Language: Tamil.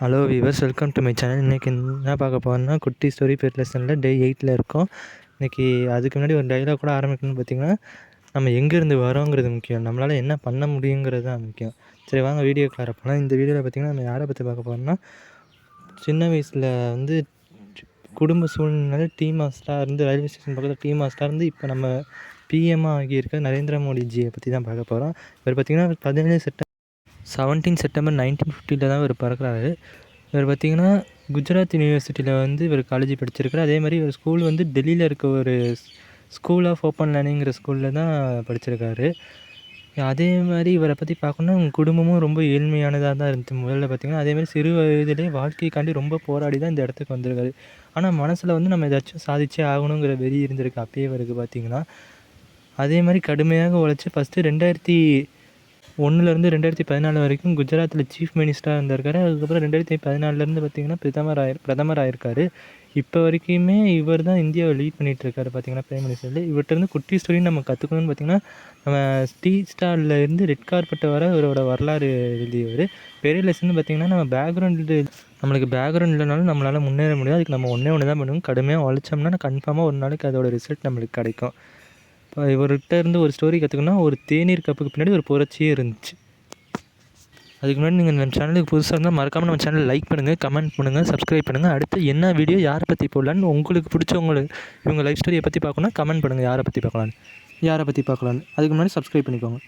Hello viewers welcome to my channel இன்றைக்கி என்ன பார்க்க போகிறோம்னா குட்டி ஸ்டோரி பேர் லெசனில் டே எயிட்டில் இருக்கோம். இன்றைக்கி அதுக்கு முன்னாடி ஒரு டைலாக் கூட ஆரம்பிக்கணும்னு பார்த்தீங்கன்னா நம்ம எங்கேருந்து வரோங்கிறது முக்கியம். நம்மளால் என்ன பண்ண முடியுங்கிறது தான் முக்கியம். சரி வாங்க வீடியோ போனால் இந்த வீடியோவில் பார்த்திங்கன்னா நம்ம யாரை பற்றி பார்க்க போகிறோம்னா சின்ன வயசில் வந்து குடும்ப சூழ்நிலை டீ மாஸ்டராக இருந்து ரயில்வே ஸ்டேஷன் பக்கத்தில் டீ மாஸ்டராக இருந்து இப்போ நம்ம பிஎம்மாக ஆகியிருக்க நரேந்திர மோடிஜியை பற்றி தான் பார்க்க போகிறோம் இவர் பார்த்திங்கன்னா பதினேழு செப்டம்பர் செவன்டீன் செப்டம்பர் நைன்டீன் ஃபிஃப்டியில் தான் இவர் பிறக்குறாரு. இவர் பார்த்திங்கன்னா குஜராத் யூனிவர்சிட்டியில் வந்து இவர் காலேஜ் படிச்சிருக்காரு அதே மாதிரி இவர் ஸ்கூல் வந்து டெல்லியில் இருக்க ஒரு ஸ்கூல் ஆஃப் ஓப்பன் லேர்னிங்கிற ஸ்கூலில் தான் படிச்சிருக்காரு. அதே மாதிரி இவரை பற்றி பார்க்கணுன்னா அவங்க குடும்பமும் ரொம்ப ஏழ்மையானதாக தான் இருந்துச்சு முதல்ல பார்த்திங்கன்னா அதேமாதிரி சிறு வயதிலே வாழ்க்கைக்காண்டி ரொம்ப போராடி தான் இந்த இடத்துக்கு வந்திருக்காரு. ஆனால் மனசில் வந்து நம்ம ஏதாச்சும் சாதிச்சே ஆகணுங்கிற வெறி இருந்திருக்கு அப்பயே இவருக்கு பார்த்திங்கன்னா. அதே மாதிரி கடுமையாக உழைச்சி ஃபஸ்ட்டு ரெண்டாயிரத்தி ஒன்றுலேருந்து ரெண்டாயிரத்தி பதினாலு வரைக்கும் குஜராத்தில் சீஃப் மினிஸ்டராக இருந்திருக்காரு. அதுக்கப்புறம் ரெண்டாயிரத்தி பதினாலுலேருந்து பார்த்தீங்கன்னா பிரதமர் ஆயி பிரதமர் ஆயிருக்காரு. இப்போ வரைக்குமே இவர் தான் இந்தியாவை லீட் பண்ணிகிட்டு இருக்காரு பார்த்தீங்கன்னா பிரைம் மினிஸ்டரில் இவர்கிட்டருந்து குட்டி ஸ்டோரியும் நம்ம கற்றுக்கணும்னு பார்த்தீங்கன்னா நம்ம டீ ஸ்டார்லேருந்து இருந்து ரெட் கார்பெட்டை வர இவரோட வரலாறு எழுதியவர். பெரிய லெசன் பார்த்தீங்கன்னா நம்ம பேக்ரவுண்டு நம்மளுக்கு பேக்ரவுண்ட் இல்லைனாலும் நம்மளால் முன்னேற முடியாது அதுக்கு நம்ம ஒன்றே ஒன்று தான் பண்ணுவோம். கடுமையாக உழைச்சோம்னா கன்ஃபார்மாக ஒரு நாளைக்கு அதோட ரிசல்ட் நம்மளுக்கு கிடைக்கும். இப்போ இவர்கிட்ட இருந்து ஒரு ஸ்டோரி கற்றுக்கணும்னா ஒரு தேநீர் கப்புக்கு பின்னாடி ஒரு புரட்சியே இருந்துச்சு. அதுக்கு முன்னாடி நீங்கள் நம்ம சேனலுக்கு புதுசாக இருந்தால் மறக்காமல் நம்ம சேனல் லைக் பண்ணுங்கள் கமெண்ட் பண்ணுங்கள் சப்ஸ்கிரைப் பண்ணுங்கள் அடுத்து என்ன வீடியோ யாரை பற்றி போடலான்னு உங்களுக்கு பிடிச்சவங்களுக்கு இவங்க லைஃப் ஸ்டோரியை பற்றி பார்க்கணுன்னா கமெண்ட் பண்ணுங்கள் யாரை பற்றி பார்க்கலான்னு யாரை பற்றி பார்க்கலான்னு அதுக்கு முன்னாடி சப்ஸ்கிரைப் பண்ணிக்கோங்க.